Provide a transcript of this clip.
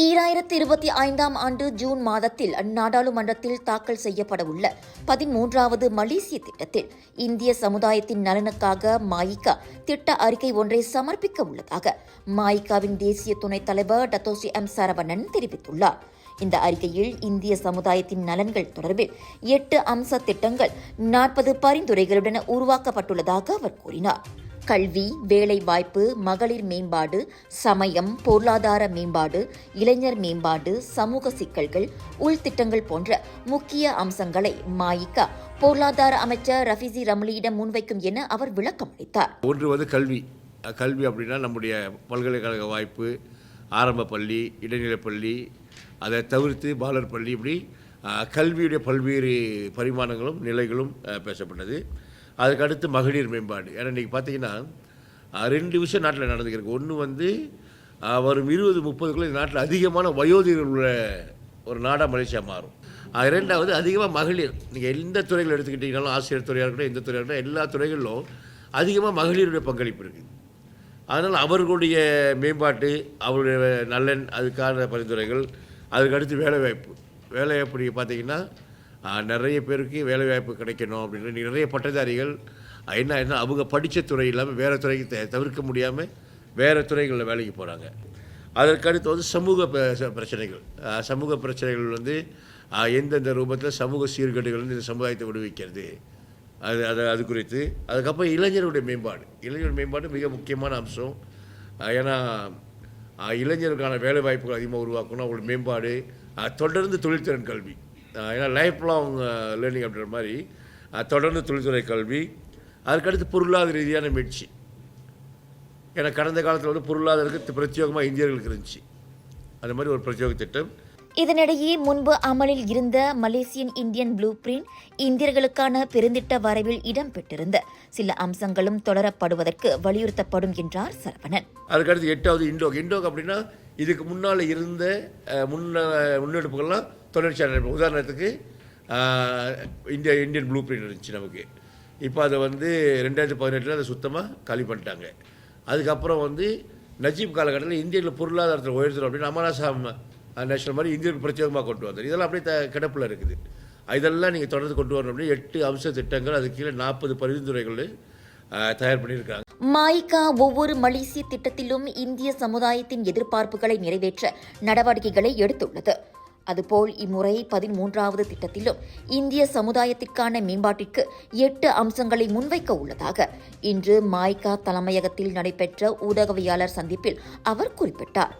ஈராயிரத்தி இருபத்தி ஐந்தாம் ஆண்டு ஜூன் மாதத்தில் நாடாளுமன்றத்தில் தாக்கல் செய்யப்படவுள்ள பதிமூன்றாவது மலேசிய திட்டத்தில் இந்திய சமுதாயத்தின் நலனுக்காக மாயிகா திட்ட அறிக்கை ஒன்றை சமர்ப்பிக்க உள்ளதாக மாயிகாவின் தேசிய துணைத் தலைவர் டத்தோசி எம் சரவணன் தெரிவித்துள்ளார். இந்த அறிக்கையில் இந்திய சமுதாயத்தின் நலன்கள் தொடர்பில் எட்டு அம்ச திட்டங்கள் நாற்பது பரிந்துரைகளுடன் உருவாக்கப்பட்டுள்ளதாக அவர் கூறினார். கல்வி வேலைவாய்ப்பு மகளிர் மேம்பாடு சமயம் பொருளாதார மேம்பாடு இளைஞர் மேம்பாடு சமூக சிக்கல்கள் உள்திட்டங்கள் போன்ற முக்கிய அம்சங்களை மாயிக்கா பொருளாதார அமைச்சர் ரஃபிசி ரம்லியிடம் முன்வைக்கும் என அவர் விளக்கம் அளித்தார். ஒன்று வந்து கல்வி. கல்வி அப்படின்னா நம்முடைய பல்கலைக்கழக வாய்ப்பு ஆரம்ப பள்ளி இடைநிலைப் பள்ளி அதை தவிர்த்து பாலர் பள்ளி இப்படி கல்வியுடைய பல்வேறு பரிமாணங்களும் நிலைகளும் பேசப்பட்டது. அதுக்கடுத்து மகளிர் மேம்பாடு. ஏன்னா இன்றைக்கி பார்த்தீங்கன்னா ரெண்டு விஷயம் நாட்டில் நடந்துக்கிறது ஒன்று வந்து வரும் இருபது முப்பதுக்குள்ளே இந்த நாட்டில் அதிகமான வயோதிகர்கள் உள்ள ஒரு நாடாக மலேசியா மாறும். அது ரெண்டாவது அதிகமாக மகளிர். நீங்கள் எந்த துறைகள் எடுத்துக்கிட்டிங்கனாலும் ஆசிரியர் துறையாக இருக்கட்டும் எந்த துறையாக இருக்கட்டும் எல்லா துறைகளிலும் அதிகமாக மகளிருடைய பங்களிப்பு இருக்குது. அதனால் அவர்களுடைய மேம்பாட்டு அவருடைய நலன் அதுக்கான பரிந்துரைகள் அதுக்கடுத்து வேலைவாய்ப்பு. வேலைவாய்ப்பு நீங்கள் பார்த்தீங்கன்னா நிறைய பேருக்கு வேலைவாய்ப்பு கிடைக்கணும் அப்படின்னு நிறைய பட்டதாரிகள் என்ன என்ன அவங்க படித்த துறை இல்லாமல் வேறு துறைக்கு த- தவிர்க்க முடியாமல் வேறு துறைகளில் வேலைக்கு போகிறாங்க அதற்கடுத்து வந்து சமூக ச- பிரச்சனைகள். சமூக பிரச்சனைகள் வந்து எந்தெந்த ரூபத்தில் சமூக சீர்கேடுகள் வந்து இந்த சமுதாயத்தை விடுவிக்கிறது. அது அது அது குறித்து. அதுக்கப்புறம் இளைஞருடைய மேம்பாடு. இளைஞர் மேம்பாடு மிக முக்கியமான அம்சம். ஏன்னா இளைஞருக்கான வேலை வாய்ப்புகள் அதிகமாக உருவாக்கணும். அவங்களோட மேம்பாடு தொடர்ந்து தொழில்திறன் கல்வி. ஏன்னா லைஃப் லாங் லேர்னிங் அப்படின்ற மாதிரி தொடர்ந்து தொழில்துறை கல்வி அதுக்கடுத்து பொருளாதார ரீதியான மீட்சி ஏன்னா கடந்த காலத்தில் வந்து பொருளாதாரத்துக்கு பிரத்யேகமாக இந்தியர்களுக்கு இருந்துச்சு. அந்த மாதிரி ஒரு பிரத்யேக திட்டம். இதனிடையே முன்பு அமலில் இருந்த மலேசியன் இந்தியன் ப்ளூ பிரிண்ட் இந்தியர்களுக்கான பெருந்திட்ட வரைவில் இடம்பெற்றிருந்த சில அம்சங்களும் தொடரப்படுவதற்கு வலியுறுத்தப்படும் என்றார் சரவணன். அதுக்கடுத்து எட்டாவது இண்டோக் இண்டோக் அப்படின்னா இதுக்கு முன்னால் இருந்த முன்ன முன்னெடுப்புகள்லாம் தொழிற்சாலை உதாரணத்துக்கு இந்தியா இந்தியன் ப்ளூ பிரிண்ட் இருந்துச்சு நமக்கு. இப்போ அதை வந்து ரெண்டாயிரத்தி பதினெட்டில் அதை சுத்தமாக காலி பண்ணிட்டாங்க. அதுக்கப்புறம் வந்து நஜீப் காலகட்டத்தில் இந்தியாவில் பொருளாதாரத்தில் உயர்த்தணும் அப்படின்னு அமராசாம் நேஷனல் மாதிரி இந்தியருக்கு பிரத்யேகமாக கொண்டு வந்தார். இதெல்லாம் அப்படியே த கிடப்பில் இருக்குது. இதெல்லாம் நீங்கள் தொடர்ந்து கொண்டு வரணும் அப்படின்னு எட்டு அம்ச திட்டங்கள் அது கீழே நாற்பது பரிந்துரைகள் தயார் பண்ணியிருக்காங்க. மாய்கா ஒவ்வொரு மலேசிய திட்டத்திலும் இந்திய சமுதாயத்தின் எதிர்பார்ப்புகளை நிறைவேற்ற நடவடிக்கைகளை எடுத்துள்ளது. அதுபோல் இம்முறை பதிமூன்றாவது திட்டத்திலும் இந்திய சமுதாயத்திற்கான மேம்பாட்டிற்கு எட்டு அம்சங்களை முன்வைக்க உள்ளதாக இன்று மாய்கா தலைமையகத்தில் நடைபெற்ற ஊடகவியாளர் சந்திப்பில் அவர் குறிப்பிட்டார்.